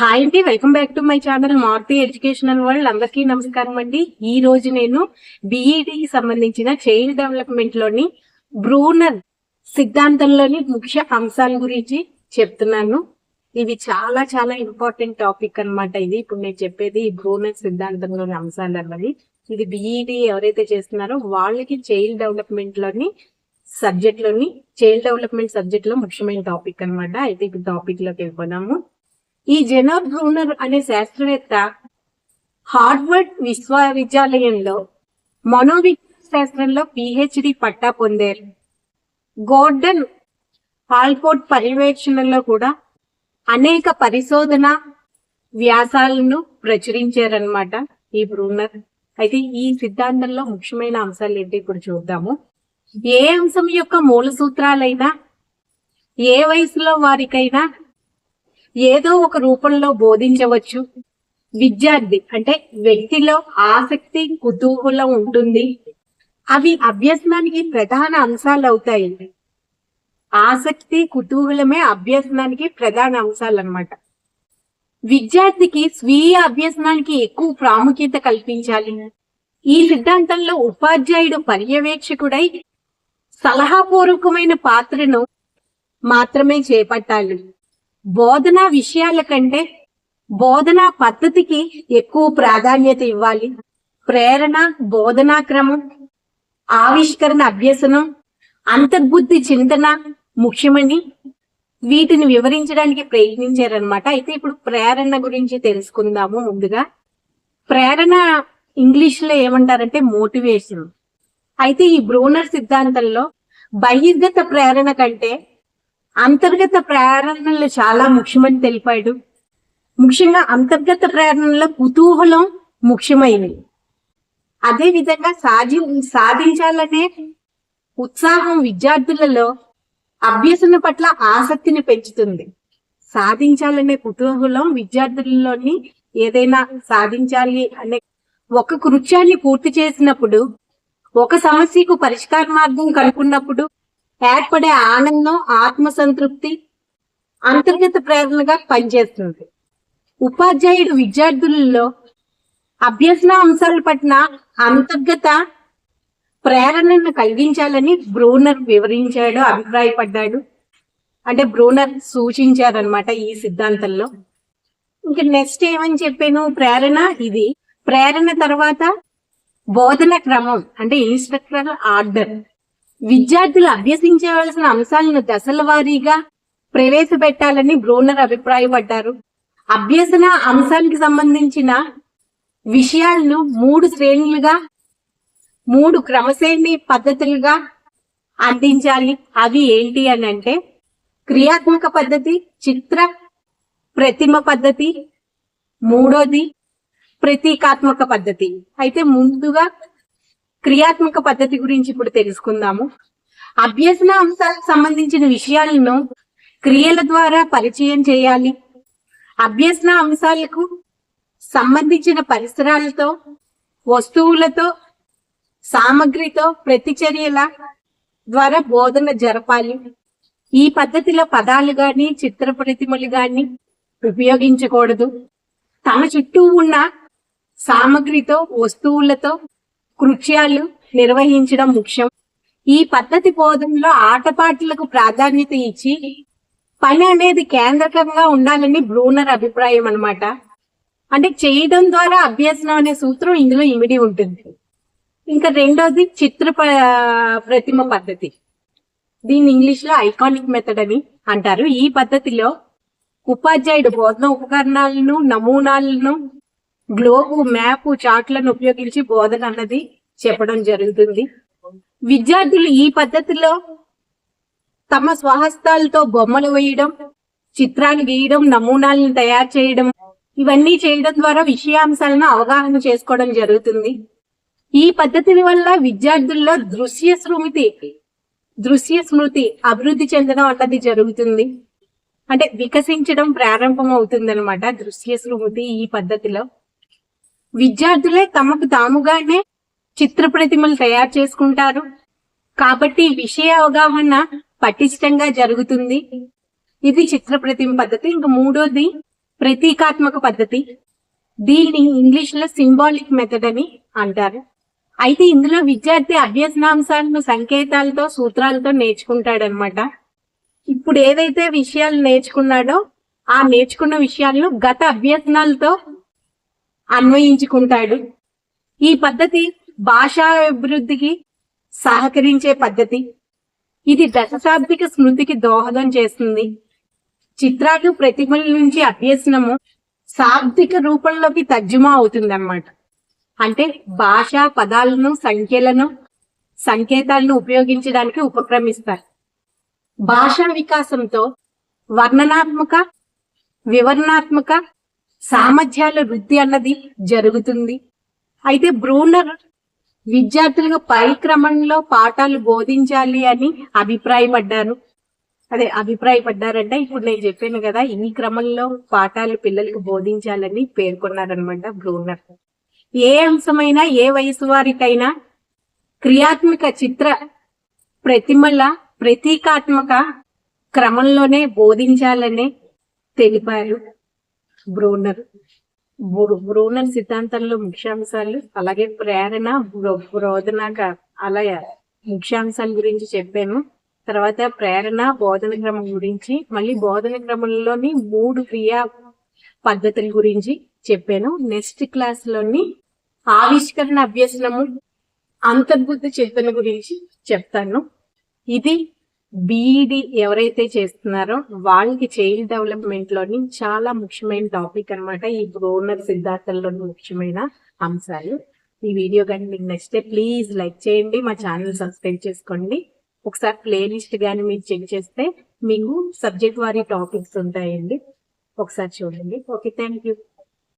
Hi అండి welcome back to my channel Maruti educational world. అందరికీ నమస్కారం అండి. ఈ రోజు నేను బిఈడి సంబంధించిన చైల్డ్ డెవలప్మెంట్లోని బ్రూనర్ సిద్ధాంతంలోని ముఖ్య అంశాల గురించి చెప్తున్నాను. ఇవి చాలా చాలా ఇంపార్టెంట్ టాపిక్ అన్నమాట ఇది. ఇప్పుడు నేను చెప్పేది బ్రూనర్ సిద్ధాంతంలోని అంశాలు అన్నది. ఇది బిఈడి ఎవరైతే చేస్తున్నారో వాళ్ళకి చైల్డ్ డెవలప్మెంట్లోని సబ్జెక్ట్లోని చైల్డ్ డెవలప్మెంట్ సబ్జెక్ట్లో ముఖ్యమైన టాపిక్ అన్నమాట. అయితే ఇప్పుడు టాపిక్లోకి వెళ్ళిపోదాము. ఈ జెనర్ బ్రూనర్ అనే శాస్త్రవేత్త హార్వర్డ్ విశ్వవిద్యాలయంలో మనోవిజ్ఞాన శాస్త్రంలో పిహెచ్డి పట్టా పొందారు. గోర్డన్ హాల్పోర్ట్ పర్యవేక్షణలో కూడా అనేక పరిశోధన వ్యాసాలను ప్రచురించారనమాట ఈ బ్రూనర్ అయితే ఈ సిద్ధాంతంలో ముఖ్యమైన అంశాలు ఏంటి ఇప్పుడు చూద్దాము. ఏ అంశం యొక్క మూల సూత్రాలైనా ఏ వయసులో వారికైనా ఏదో ఒక రూపంలో బోధించవచ్చు. విద్యార్థి అంటే వ్యక్తిలో ఆసక్తి కుతూహలం ఉంటుంది. అవి అభ్యసనానికి ప్రధాన అంశాలు అవుతాయి ఆసక్తి కుతూహలమే అభ్యసనానికి ప్రధాన అంశాలు అన్నమాట విద్యార్థికి స్వీయ అభ్యసనానికి ఎక్కువ ప్రాముఖ్యత కల్పించాలి. ఈ సిద్ధాంతంలో ఉపాధ్యాయుడు పర్యవేక్షకుడై సలహాపూర్వకమైన పాత్రను మాత్రమే చేపట్టాలి. బోధనా విషయాల కంటే బోధనా పద్ధతికి ఎక్కువ ప్రాధాన్యత ఇవ్వాలి. ప్రేరణ బోధనా క్రమం ఆవిష్కరణ అభ్యసనం అంతర్బుద్ధి చింతన ముఖ్యమని వీటిని వివరించడానికి ప్రయత్నించారనమాట అయితే ఇప్పుడు ప్రేరణ గురించి తెలుసుకుందాము ముందుగా. ప్రేరణ ఇంగ్లీష్లో ఏమంటారంటే మోటివేషన్. అయితే ఈ బ్రూనర్ సిద్ధాంతంలో బహిర్గత ప్రేరణ కంటే అంతర్గత ప్రేరణలు చాలా ముఖ్యమని తెలిపాడు. ముఖ్యంగా అంతర్గత ప్రేరణలో కుతూహలం ముఖ్యమైనది. అదే విధంగా సాధి సాధించాలనే ఉత్సాహం విద్యార్థులలో అభ్యసన పట్ల ఆసక్తిని పెంచుతుంది. సాధించాలనే కుతూహలం విద్యార్థులలోని ఏదైనా సాధించాలి అనే ఒక కృత్యాన్ని పూర్తి చేసినప్పుడు ఒక సమస్యకు పరిష్కార మార్గం కనుక్కున్నప్పుడు ఏర్పడే ఆనందం ఆత్మ సంతృప్తి అంతర్గత ప్రేరణగా పనిచేస్తుంది. ఉపాధ్యాయుడు విద్యార్థులలో అభ్యసన అంశాల పట్ల అంతర్గత ప్రేరణను కలిగించాలని బ్రూనర్ వివరించాడు అభిప్రాయపడ్డాడు. అంటే బ్రూనర్ సూచించారనమాట ఈ సిద్ధాంతంలో. ఇంకా నెక్స్ట్ ఏమని చెప్పాను? ప్రేరణ ఇది. ప్రేరణ తర్వాత బోధన క్రమం అంటే ఇన్స్ట్రక్టర్ ఆర్డర్. విద్యార్థులు అభ్యసించవలసిన అంశాలను దశల వారీగా ప్రవేశపెట్టాలని బ్రోనర్ అభిప్రాయపడ్డారు. అభ్యసన అంశానికి సంబంధించిన విషయాలను మూడు శ్రేణులుగా మూడు క్రమశ్రేణి పద్ధతులుగా అందించాలి. అవి ఏంటి అని అంటే క్రియాత్మక పద్ధతి చిత్ర ప్రతిమ పద్ధతి మూడోది ప్రతీకాత్మక పద్ధతి. అయితే ముందుగా క్రియాత్మక పద్ధతి గురించి ఇప్పుడు తెలుసుకుందాము. అభ్యసన అంశాలకు సంబంధించిన విషయాలను క్రియల ద్వారా పరిచయం చేయాలి. అభ్యసన అంశాలకు సంబంధించిన పరిసరాలతో వస్తువులతో సామగ్రితో ప్రతిచర్యల ద్వారా బోధన జరపాలి. ఈ పద్ధతిలో పదాలు గాని చిత్ర ప్రతిమలు గాని ఉపయోగించకూడదు. తమ చుట్టూ ఉన్న సామగ్రితో వస్తువులతో కృత్యాలు నిర్వహించడం ముఖ్యం. ఈ పద్ధతి బోధనలో ఆటపాటలకు ప్రాధాన్యత ఇచ్చి పని అనేది కేంద్రకంగా ఉండాలని బ్రూనర్ అభిప్రాయం అన్నమాట. అంటే చేయడం ద్వారా అభ్యసనం అనే సూత్రం ఇందులో ఇమిడి ఉంటుంది. ఇంకా రెండోది చిత్ర ప్రతిమ పద్ధతి. దీన్ని ఇంగ్లీష్లో ఐకానిక్ మెథడ్ అని అంటారు. ఈ పద్ధతిలో ఉపాధ్యాయుడు బోధన ఉపకరణాలను నమూనాలను గ్లోబు మ్యాప్ చార్ట్లను ఉపయోగించి బోధన అన్నది చెప్పడం జరుగుతుంది. విద్యార్థులు ఈ పద్ధతిలో తమ స్వహస్తాలతో బొమ్మలు వేయడం చిత్రాలు గీయడం నమూనాలను తయారు చేయడం ఇవన్నీ చేయడం ద్వారా విషయాంశాలను అవగాహన చేసుకోవడం జరుగుతుంది. ఈ పద్ధతి వల్ల విద్యార్థుల్లో దృశ్య స్మృతి దృశ్య స్మృతి అభివృద్ధి చెందడం అన్నది జరుగుతుంది. అంటే వికసించడం ప్రారంభం అవుతుంది అనమాట దృశ్య స్మృతి ఈ పద్ధతిలో. విద్యార్థులే తమకు తాముగానే చిత్ర ప్రతిమలు తయారు చేసుకుంటారు. కాబట్టి విషయ అవగాహన పటిష్టంగా జరుగుతుంది. ఇది చిత్ర ప్రతిమ పద్ధతి. ఇంకా మూడోది ప్రతీకాత్మక పద్ధతి. దీన్ని ఇంగ్లీష్లో సింబాలిక్ మెథడ్ అని అంటారు. అయితే ఇందులో విద్యార్థి అభ్యసనాంశాలను సంకేతాలతో సూత్రాలతో నేర్చుకుంటాడనమాట ఇప్పుడు ఏదైతే విషయాలు నేర్చుకున్నాడో ఆ నేర్చుకున్న విషయాలను గత అభ్యసనాలతో అన్వయించుకుంటాడు. ఈ పద్ధతి భాషా అభివృద్ధికి సహకరించే పద్ధతి. ఇది దశశాబ్దిక స్మృతికి దోహదం చేస్తుంది. చిత్రాలు ప్రతిమల నుంచి అభ్యసనము శాబ్దిక రూపంలోకి తర్జుమా అవుతుంది అన్నమాట అంటే భాష పదాలను సంఖ్యలను సంకేతాలను ఉపయోగించడానికి ఉపక్రమిస్తారు. భాషా వికాసంతో వర్ణనాత్మక వివరణాత్మక సామర్థ్యాల వృద్ధి అన్నది జరుగుతుంది. అయితే బ్రూనర్ విద్యార్థులకు పై క్రమంలో పాఠాలు బోధించాలి అని అభిప్రాయపడ్డారు. అదే అభిప్రాయపడ్డారంటే ఇప్పుడు నేను చెప్పాను కదా ఈ క్రమంలో పాఠాలు పిల్లలకు బోధించాలని పేర్కొన్నారనమాట బ్రూనర్. ఏ అంశమైనా ఏ వయసు వారికైనా క్రియాత్మక చిత్ర ప్రతిమల ప్రతీకాత్మక క్రమంలోనే బోధించాలని తెలిపారు. బ్రూనర్ బ్రూ- బ్రూనర్ సిద్ధాంతంలో ముఖ్యాంశాలు అలాగే ప్రేరణ బ్రో- అలా ముఖ్యాంశాల గురించి చెప్పాను. తర్వాత ప్రేరణ బోధన క్రమం గురించి మళ్ళీ బోధన క్రమంలోని మూడు క్రియా పద్ధతుల గురించి చెప్పాను. నెక్స్ట్ క్లాస్లోని ఆవిష్కరణ అభ్యసనము అంతర్బుద్ధి చేతన గురించి చెప్తాను. ఇది బీఈడి ఎవరైతే చేస్తున్నారో వాళ్ళకి చైల్డ్ డెవలప్మెంట్లోని చాలా ముఖ్యమైన టాపిక్ అన్నమాట ఈ బ్రోనర్ సిద్ధాంతంలోని ముఖ్యమైన అంశాలు. ఈ వీడియో కానీ మీకు నచ్చితే ప్లీజ్ లైక్ చేయండి మా ఛానల్ సబ్స్క్రైబ్ చేసుకోండి. ఒకసారి ప్లేలిస్ట్ కానీ మీరు చెక్ చేస్తే మీకు సబ్జెక్ట్ వారి టాపిక్స్ ఉంటాయండి. ఒకసారి చూడండి. Okay thank you